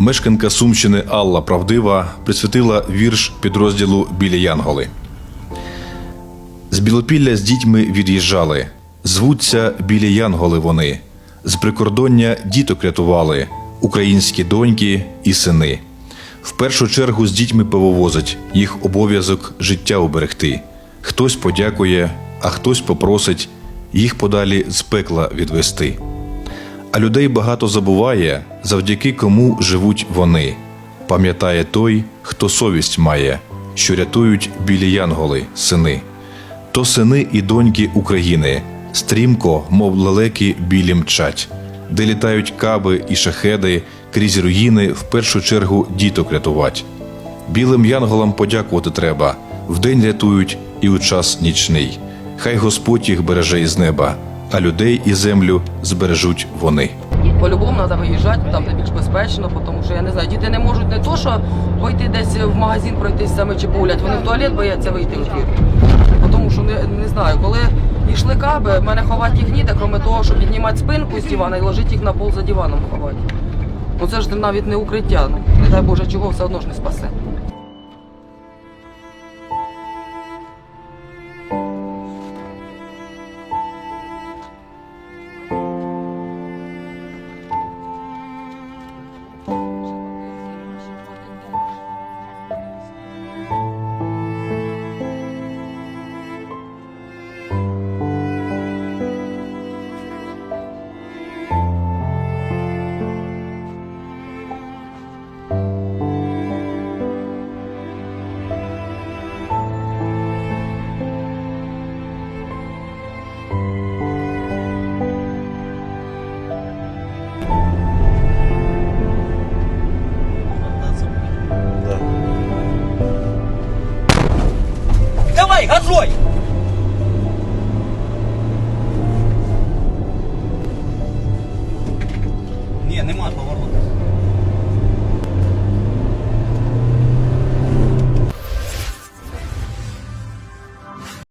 Мешканка Сумщини Алла Правдива присвятила вірш підрозділу Білі Янголи. З Білопілля з дітьми від'їжджали. Звуться білі янголи вони. З прикордоння діток рятували, українські доньки і сини. В першу чергу з дітьми повозить їх обов'язок життя уберегти. Хтось подякує, а хтось попросить їх подалі з пекла відвести. А людей багато забуває, завдяки кому живуть вони. Пам'ятає той, хто совість має, що рятують білі янголи, сини. То сини і доньки України, стрімко, мов лелеки білі мчать, де літають каби і шахеди, крізь руїни в першу чергу діток рятувать. Білим янголам подякувати треба, вдень рятують і у час нічний. Хай Господь їх береже із неба, а людей і землю збережуть вони. По-любому треба виїжджати, там де більш безпечно, тому що я не знаю, діти не можуть не то, що пойти десь в магазин пройтись саме чи погуляти, вони в туалет бояться вийти в двір. Тому що не, не знаю, коли йшли каби, в мене ховати їх ніде, крім того, щоб піднімати спинку з дивана і ложити їх на пол за диваном ховати. Ну це ж навіть не укриття. Ну, не дай Боже, чого все одно ж не спасе. Давай, газуй! Ні, нема поворота.